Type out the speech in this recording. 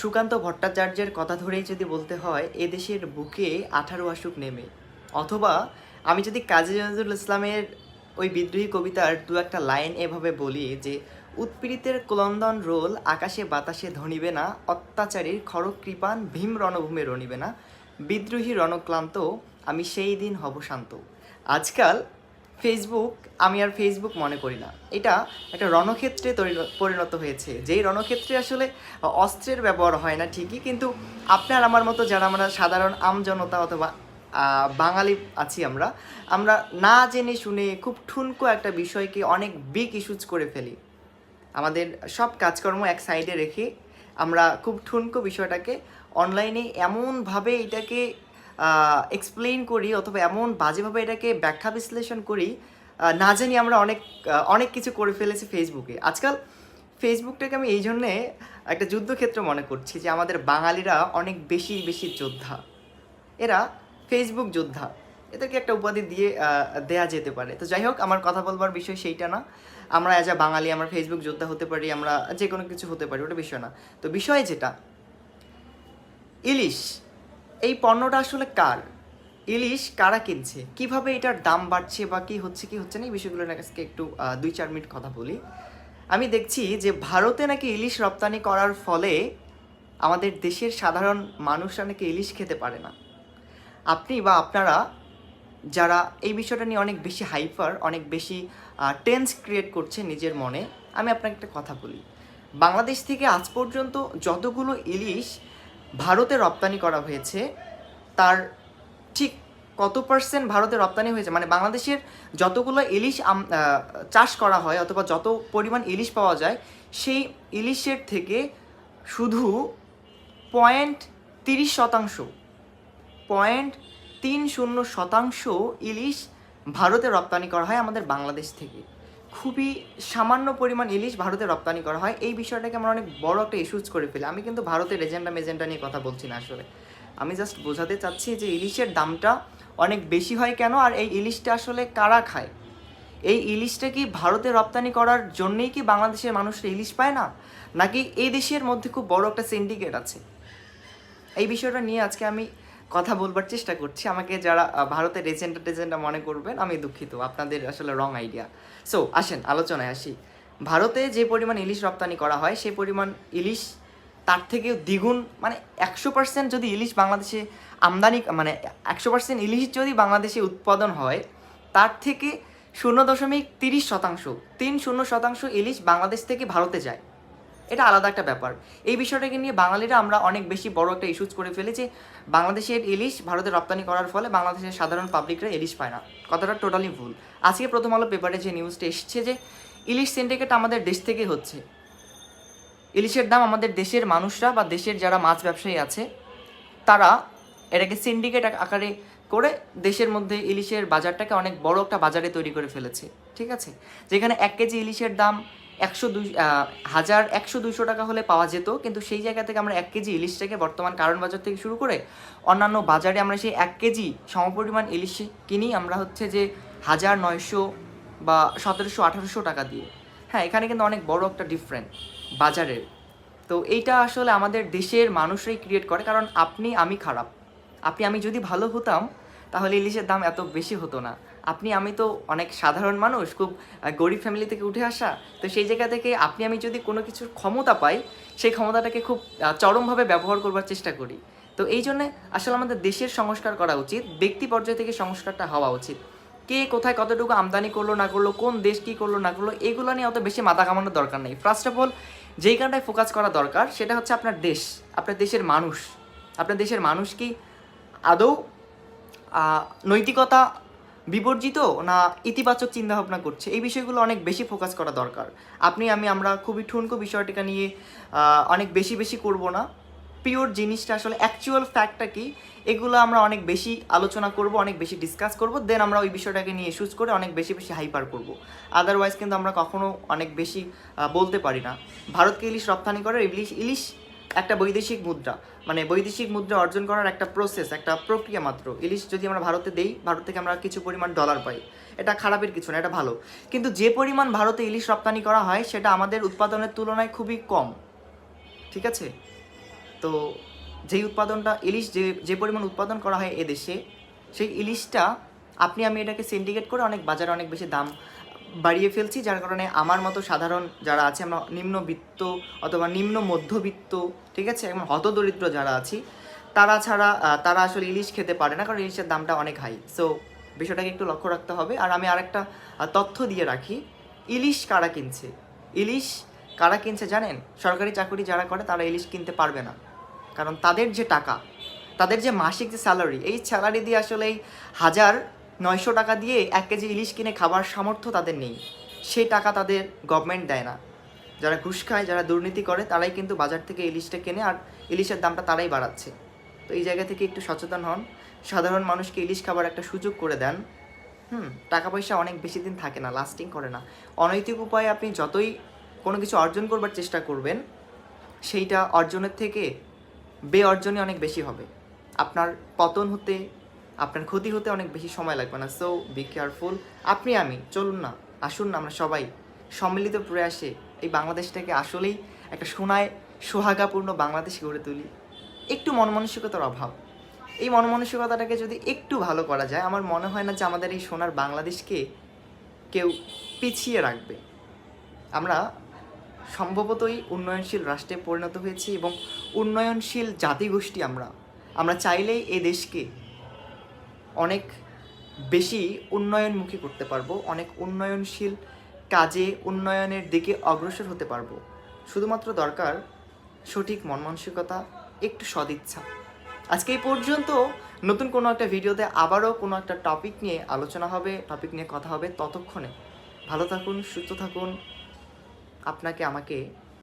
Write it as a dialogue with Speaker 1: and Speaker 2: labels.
Speaker 1: সুকান্ত ভট্টাচার্যের কথা ধরেই যদি বলতে হয়, এদেশের বুকে আঠারো আসুক নেমে। অথবা আমি যদি কাজী নজরুল ইসলামের ওই বিদ্রোহী কবিতার দু একটা লাইন এভাবে বলি যে, উৎপীড়িতের ক্লন্দন রোল আকাশে বাতাসে ধনিবে না, অত্যাচারীর খড়গ কৃপান ভীম রণভূমে রণিবে না। বিদ্রোহী রণক্লান্ত, আমি সেই দিন হব শান্ত। আজকাল ফেসবুক আমি আর ফেসবুক মনে করি না। এটা একটা রণক্ষেত্রে পরিণত হয়েছে। যেই রণক্ষেত্রে আসলে অস্ত্রের ব্যবহার হয় না ঠিকই, কিন্তু আপনার আমার মতো যারা আমরা সাধারণ আমজনতা অথবা বাঙালি আছি আমরা আমরা না জেনে শুনে খুব ঠুনকো একটা বিষয়কে অনেক বিগ ইস্যুজ করে ফেলি। আমাদের সব কাজকর্ম এক সাইডে রেখে আমরা খুব ঠুনকো বিষয়টাকে অনলাইনে এমনভাবে এটাকে এক্সপ্লেইন করি অথবা এমন বাজেভাবে এটাকে ব্যাখ্যা বিশ্লেষণ করি না জানি আমরা অনেক অনেক কিছু করে ফেলেছি ফেসবুকে আজকাল ফেসবুকটাকে আমি এই জন্যে একটা যুদ্ধক্ষেত্র মনে করছি যে আমাদের বাঙালিরা অনেক বেশি বেশি যোদ্ধা। এরা ফেসবুক যোদ্ধা। এদেরকে একটা উপাধি দিয়ে দেয়া যেতে পারে। তো যাই হোক, আমার কথা বলবার বিষয় সেইটা না। আমরা অ্যাজ আ বাঙালি, আমরা ফেসবুক যোদ্ধা হতে পারি, আমরা যে কোনো কিছু হতে পারি, ওটা বিষয় না। তো বিষয় যেটা, ইলিশ। এই পণ্যটা আসলে কার? ইলিশ কারা কিনছে? কীভাবে এটার দাম বাড়ছে বা কি হচ্ছে কি হচ্ছে না, এই বিষয়গুলো আজকে একটু দুই চার মিনিট কথা বলি। আমি দেখছি যে ভারতে নাকি ইলিশ রপ্তানি করার ফলে আমাদের দেশের সাধারণ মানুষরা নাকি ইলিশ খেতে পারে না। আপনি বা আপনারা যারা এই বিষয়টা নিয়ে অনেক বেশি হাইপার, অনেক বেশি টেন্স ক্রিয়েট করছে নিজের মনে, আমি আপনাকে একটা কথা বলি। বাংলাদেশ থেকে আজ পর্যন্ত যতগুলো ইলিশ ভারতে রপ্তানি করা হয়েছে, তার ঠিক কত পার্সেন্ট ভারতে রপ্তানি হয়েছে? মানে বাংলাদেশের যতগুলো ইলিশ চাষ করা হয় অথবা যত পরিমাণ ইলিশ পাওয়া যায়, সেই ইলিশের থেকে শুধু পয়েন্ট তিরিশ শতাংশ, পয়েন্ট তিন শূন্য শতাংশ ইলিশ ভারতে রপ্তানি করা হয় আমাদের বাংলাদেশ থেকে। খুবই সামান্য পরিমাণ ইলিশ ভারতে রপ্তানি করা হয়। এই বিষয়টাকে আমরা অনেক বড় একটা ইস্যুজ করে ফেলি। আমি কিন্তু ভারতের এজেন্ডা মেজেন্ডা নিয়ে কথা বলছি না আসলে। আমি জাস্ট বোঝাতে চাচ্ছি যে ইলিশের দামটা অনেক বেশি হয় কেন? আর এই ইলিশটা আসলে কারা খায়? এই ইলিশটা কি ভারতে রপ্তানি করার জন্যেই কি বাংলাদেশের মানুষরা ইলিশ পায় না? নাকি এই দেশের মধ্যে খুব বড় একটা সিন্ডিকেট আছে? এই বিষয়টা নিয়ে আজকে আমি কথা বলবার চেষ্টা করছি। আমাকে যারা ভারতের এজেন্ডা টেজেন্ডা মনে করবেন, আমি দুঃখিত। আপনাদের আসলে রং আইডিয়া সো আসেন, আলোচনায় আসি। ভারতে যে পরিমাণ ইলিশ রপ্তানি করা হয় সেই পরিমাণ ইলিশ তার থেকেও দ্বিগুণ মানে একশো পার্সেন্ট যদি ইলিশ বাংলাদেশে আমদানি মানে একশো পার্সেন্ট ইলিশ যদি বাংলাদেশে উৎপাদন হয়, তার থেকে শূন্য দশমিক তিরিশ শতাংশ, তিন শূন্য শতাংশ ইলিশ বাংলাদেশ থেকে ভারতে যায়। এটা আলাদা একটা ব্যাপার। এই বিষয়টাকে নিয়ে বাঙালিরা আমরা অনেক বেশি বড় একটা ইস্যুজ করে ফেলি যে বাংলাদেশের ইলিশ ভারতে রপ্তানি করার ফলে বাংলাদেশের সাধারণ পাবলিকরা ইলিশ পায় না। কথাটা টোটালি ভুল। আজকে প্রথম আলো পেপারে যে নিউজটা এসছে যে, ইলিশ সিন্ডিকেট আমাদের দেশ থেকে হচ্ছে। ইলিশের দাম আমাদের দেশের মানুষরা বা দেশের যারা মাছ ব্যবসায়ী আছে, তারা এটাকে সিন্ডিকেট আকারে করে দেশের মধ্যে ইলিশের বাজারটাকে অনেক বড় একটা বাজারে তৈরি করে ফেলেছে। ঠিক আছে? যেখানে এক কেজি ইলিশের দাম একশো দুই হাজার একশো দুইশো টাকা হলে পাওয়া যেত। কিন্তু সেই জায়গা থেকে আমরা এক কেজি ইলিশটাকে বর্তমান কারণ বাজার থেকে শুরু করে অন্যান্য বাজারে আমরা সেই এক কেজি সমপরিমাণ ইলিশ কিনি আমরা হচ্ছে যে হাজার নয়শো বা সতেরোশো, আঠারোশো টাকা দিয়ে। হ্যাঁ এখানে কিন্তু অনেক বড় একটা ডিফারেন্ট বাজারের। তো এইটা আসলে আমাদের দেশের মানুষরাই ক্রিয়েট করে, কারণ আপনি, আমি খারাপ। আপনি, আমি যদি ভালো হতাম, তাহলে ইলিশের দাম এত বেশি হতো না। আপনি, আমি তো অনেক সাধারণ মানুষ, খুব গরিব ফ্যামিলি থেকে উঠে আসা, তো সেই জায়গা থেকে আপনি, আমি যদি কোনো কিছুর ক্ষমতা পাই, সেই ক্ষমতাটাকে খুব চরমভাবে ব্যবহার করবার চেষ্টা করি। তো এই জন্যে আসলে আমাদের দেশের সংস্কার করা উচিত, ব্যক্তি পর্যায় থেকে সংস্কারটা হওয়া উচিত। কে কোথায় কতটুকু আমদানি করল, না করল, কোন দেশ কী করল, না করল, এগুলো নিয়ে অত বেশি মাথা কামানোর দরকার নেই। ফার্স্ট অফ অল যেই কারণটায় ফোকাস করা দরকার, সেটা হচ্ছে আপনার দেশ, আপনার দেশের মানুষ। আপনার দেশের মানুষ কি আদৌ নৈতিকতা বিবর্জিত না ইতিবাচক চিন্তাভাবনা করছে? এই বিষয়গুলো অনেক বেশি ফোকাস করা দরকার। আপনি, আমি, আমরা খুবই ঠুনকো বিষয়টিকে নিয়ে অনেক বেশি বেশি করব না। পিওর জিনিসটা আসলে অ্যাকচুয়াল ফ্যাক্টটা কি? এগুলো আমরা অনেক বেশি আলোচনা করব, অনেক বেশি ডিসকাস করব দেন আমরা ওই বিষয়টাকে নিয়ে ইস্যুজ করে অনেক বেশি বেশি হাইপার করব। আদারওয়াইজ কিন্তু আমরা কখনো অনেক বেশি বলতে পারি না। ভারতকে ইলিশ রপ্তানি করে ইলিশ ইলিশ একটা বৈদেশিক মুদ্রা। মানে বৈদেশিক মুদ্রা অর্জন করার একটা প্রসেস একটা প্রক্রিয়া মাত্র। ইলিশ যদি আমরা ভারতে দেই, ভারত থেকে আমরা কিছু পরিমাণ ডলার পাই। এটা খারাপের কিছু না, এটা ভালো। কিন্তু যে পরিমাণ ভারতে ইলিশ রপ্তানি করা হয়, সেটা আমাদের উৎপাদনের তুলনায় খুবই কম। ঠিক আছে? তো যেই উৎপাদনটা, ইলিশ যে যে পরিমাণ উৎপাদন করা হয় এদেশে সেই ইলিশটা আপনি, আমি এটাকে সিন্ডিকেট করে অনেক বাজারে অনেক বেশি দাম বাড়িয়ে ফেলছি, যার কারণে আমার মতো সাধারণ যারা আছে, আমরা নিম্নবিত্ত অথবা নিম্ন মধ্যবিত্ত, ঠিক আছে? এবং হতদরিদ্র যারা আছি, তারা ছাড়া তারা আসলে ইলিশ খেতে পারে না, কারণ ইলিশের দামটা অনেক হাই। সো বিষয়টাকে একটু লক্ষ্য রাখতে হবে। আর আমি আরেকটা তথ্য দিয়ে রাখি। ইলিশ কারা কিনছে? ইলিশ কারা কিনছে জানেন? সরকারি চাকরি যারা করে, তারা ইলিশ কিনতে পারবে না। কারণ তাদের যে টাকা, তাদের যে মাসিক যে স্যালারি, এই স্যালারি দিয়ে আসলে হাজার নয়শো টাকা দিয়ে এক কেজি ইলিশ কিনে খাবার সামর্থ্য তাদের নেই। সেই টাকা তাদের গভর্নমেন্ট দেয় না। যারা ঘুষ খায়, যারা দুর্নীতি করে, তারাই কিন্তু বাজার থেকে ইলিশটা কেনে আর ইলিশের দামটা তারাই বাড়াচ্ছে। তো এই জায়গা থেকে একটু সচেতন হন। সাধারণ মানুষকে ইলিশ খাবার একটা সুযোগ করে দেন। হুম, টাকা পয়সা অনেক বেশি দিন থাকে না লাস্টিং করে না। অনৈতিক উপায়ে আপনি যতই কোনো কিছু অর্জন করবার চেষ্টা করবেন, সেইটা অর্জনের থেকে বে অর্জনই অনেক বেশি হবে। আপনার পতন হতে আপনার ক্ষতি হতে অনেক বেশি সময় লাগবে না। সো বি কেয়ারফুল আপনি আমি, চলুন না, আসুন না, আমরা সবাই সম্মিলিত প্রয়াসে এই বাংলাদেশটাকে আসলেই একটা সোনায় সোহাগাপূর্ণ বাংলাদেশ গড়ে তুলি। একটু মনমানসিকতার অভাব। এই মনমানসিকতাটাকে যদি একটু ভালো করা যায়, আমার মনে হয় না যে আমাদের এই সোনার বাংলাদেশকে কেউ পিছিয়ে রাখবে। আমরা সম্ভবতই উন্নয়নশীল রাষ্ট্রে পরিণত হয়েছি এবং উন্নয়নশীল জাতিগোষ্ঠী আমরা। আমরা চাইলেই এ দেশকে অনেক বেশি উন্নয়নমুখী করতে পারব, অনেক উন্নয়নশীল কাজে উন্নয়নের দিকে অগ্রসর হতে পারব। শুধুমাত্র দরকার সঠিক মন মানসিকতা একটু সদিচ্ছা। আজকে এই পর্যন্ত নতুন কোনো একটা ভিডিওতে আবারও কোনো একটা টপিক নিয়ে আলোচনা হবে টপিক নিয়ে কথা হবে, ততক্ষণে ভালো থাকুন, সুস্থ থাকুন। আপনাকে, আমাকে